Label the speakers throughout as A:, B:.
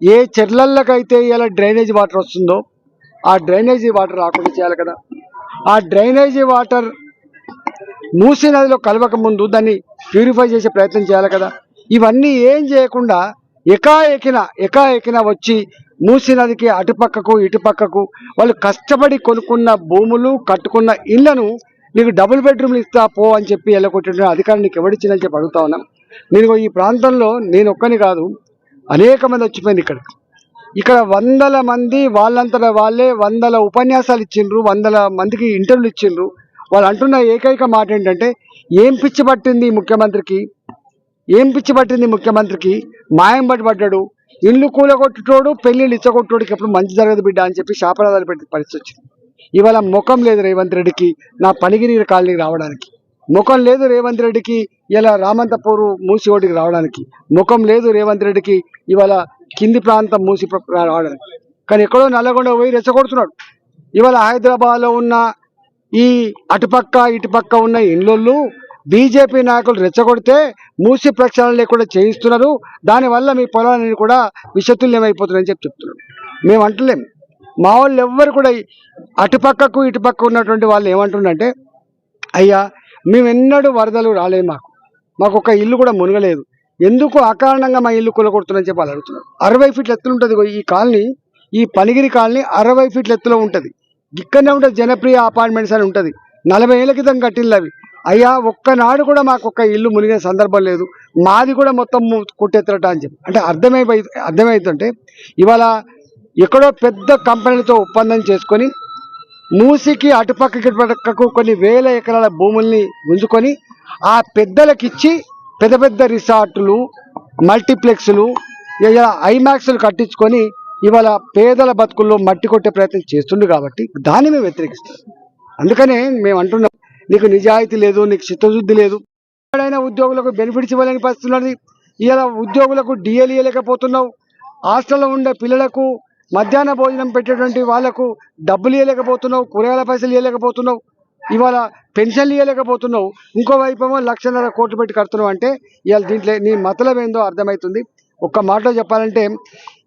A: ఏ చెర్లకైతే ఇలా drainage water వస్తుందో ఆ డ్రైనేజీ వాటర్ రాకుండా చేయాలి కదా. ఆ డ్రైనేజీ వాటర్ మూసీ నదిలో కలవక ముందు దాన్ని ప్యూరిఫై చేసే ప్రయత్నం చేయాలి కదా. ఇవన్నీ ఏం చేయకుండా ఎకాఎకిన ఎకాఎకిన వచ్చి మూసీ నదికి అటుపక్కకు ఇటుపక్కకు వాళ్ళు కష్టపడి కొనుక్కున్న భూములు కట్టుకున్న ఇళ్ళను నీకు డబుల్ బెడ్రూమ్లు ఇస్తా పో అని చెప్పి ఎల్లకొట్టిన అధికారం నీకు ఎవడిచ్చిందని చెప్పి అడుగుతా ఉన్నాం. నేను ఈ ప్రాంతంలో నేను ఒక్కని కాదు. అనేక మంది వచ్చిపోయింది ఇక్కడ. ఇక్కడ వందల మంది వాళ్ళంతట వాళ్ళే వందల ఉపన్యాసాలు ఇచ్చిండ్రు వందల మందికి ఇంటర్వ్యూలు ఇచ్చిండ్రు. వాళ్ళు అంటున్న ఏకైక మాట ఏంటంటే ఏం పిచ్చి పట్టింది ముఖ్యమంత్రికి? ఏం పిచ్చి పట్టింది ముఖ్యమంత్రికి? మాయం పట్టి పడ్డాడు. ఇల్లు కూలగొట్టుటోడు పెళ్ళిళ్ళు ఇచ్చగొట్టోడికి ఎప్పుడు మంచి జరగదు బిడ్డ అని చెప్పి శాపనాదాలు పెట్టే పరిస్థితి వచ్చింది. ఇవాళ ముఖం లేదు రేవంత్ రెడ్డికి నా పనిగిరి కాలనీకి రావడానికి. ముఖం లేదు రేవంత్ రెడ్డికి ఇలా రామంతపూర్ మూసి ఓటికి రావడానికి. ముఖం లేదు రేవంత్ రెడ్డికి ఇవాళ కింది ప్రాంతం మూసి రావడానికి. కానీ ఎక్కడో నల్లగొండ పోయి రెచ్చగొడుతున్నాడు. ఇవాళ హైదరాబాద్లో ఉన్న ఈ అటుపక్క ఇటుపక్క ఉన్న ఇండ్లు బీజేపీ నాయకులు రెచ్చగొడితే మూసి ప్రక్షాళన లేకుండా చేయిస్తున్నారు. దానివల్ల మీ పొలాలన్నీ కూడా విషతుల్యమైపోతున్నాయని చెప్పి చెప్తున్నారు. మేము అంటలేం. మా వాళ్ళు ఎవ్వరు కూడా అటుపక్కకు ఇటుపక్క ఉన్నటువంటి వాళ్ళు ఏమంటుండంటే అయ్యా మేమెన్నడూ వరదలు రాలేదు మాకు. మాకు ఒక ఇల్లు కూడా మునగలేదు. ఎందుకు అకారణంగా మా ఇల్లు కూలగొడుతుందని చెప్పి వాళ్ళు అడుగుతున్నారు అరవై ఫీట్ల ఎత్తులు ఉంటుంది ఈ కాలనీ ఈ పనిగిరి కాలనీ అరవై ఫీట్ల ఎత్తులో ఉంటుంది. ఇక్కడనే ఉంటుంది జనప్రియ అపార్ట్మెంట్స్ అని ఉంటుంది. నలభై ఏళ్ళ క్రితం కట్టిల్లు అవి. అయ్యా ఒక్కనాడు కూడా మాకు ఒక్క ఇల్లు మునిగిన సందర్భం లేదు. మాది కూడా మొత్తం కొట్టెత్తరట అని చెప్పి. అంటే అర్థమైపోయి అర్థమవుతుంటే ఇవాళ ఎక్కడో పెద్ద కంపెనీలతో ఒప్పందం చేసుకొని మూసికి అటుపక్కకి ఇటుపక్కకు కొన్ని వేల ఎకరాల భూముల్ని ఉంచుకొని ఆ పెద్దలకిచ్చి పెద్ద పెద్ద రిసార్టులు మల్టీప్లెక్స్లు ఇలా ఐమాక్స్లు కట్టించుకొని ఇవాళ పేదల బతుకుల్లో మట్టి కొట్టే ప్రయత్నం చేస్తుండు కాబట్టి దాన్ని మేము వ్యతిరేకిస్తాం అందుకనే మేము అంటున్నాం నీకు నిజాయితీ లేదు నీకు చిత్తశుద్ధి లేదు. ఎక్కడైనా ఉద్యోగులకు బెనిఫిట్స్ ఇవ్వలేని పరిస్థితున్నది ఇలా ఉద్యోగులకు డిఎల్ ఇవ్వలేకపోతున్నావు హాస్టల్లో ఉండే పిల్లలకు మధ్యాహ్న భోజనం పెట్టేటువంటి వాళ్ళకు డబ్బులు ఇవ్వలేకపోతున్నావు కూరగాయల పైసలు ఇవ్వలేకపోతున్నావు ఇవాళ పెన్షన్లు ఇవ్వలేకపోతున్నావు ఇంకోవైపు ఏమో లక్షన్నర కోట్లు పెట్టి కడుతున్నావు అంటే ఇవాళ దీంట్లో నీ మతలం ఏందో అర్థమవుతుంది ఒక్క మాటలో చెప్పాలంటే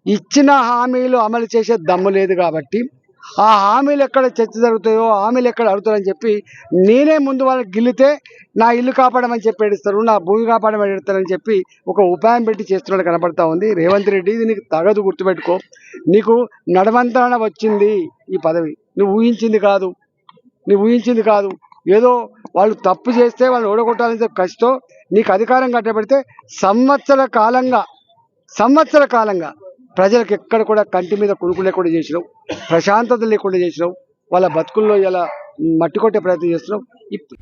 A: ఇచ్చిన హామీలు అమలు చేసే దమ్ము లేదు కాబట్టి ఆ హామీలు ఎక్కడ చర్చ జరుగుతాయో హామీలు ఎక్కడ అడుగుతారని చెప్పి నేనే ముందు వాళ్ళకి గిల్లితే నా ఇల్లు కాపాడమని చెప్పి ఏడుస్తారు నా భూమి కాపాడమని ఏడుస్తారని చెప్పి ఒక ఉపాయం పెట్టి చేస్తున్నట్టు కనపడతా ఉంది. రేవంత్ రెడ్డి ఇది నీకు తగదు గుర్తుపెట్టుకో. నీకు నడవంతరణ వచ్చింది ఈ పదవి. నువ్వు ఊహించింది కాదు. నువ్వు ఊహించింది కాదు. ఏదో వాళ్ళు తప్పు చేస్తే వాళ్ళు ఓడగొట్టాలని చెప్పి కసితో నీకు అధికారం కట్టబెడితే సంవత్సర కాలంగా సంవత్సర కాలంగా ప్రజలకు ఎక్కడ కూడా కంటి మీద కొడుకు లేకుండా చేసినావు ప్రశాంతత లేకుండా చేసినావు వాళ్ళ బతుకుల్లో ఇలా మట్టి కొట్టే ప్రయత్నం చేస్తున్నావు. ఇప్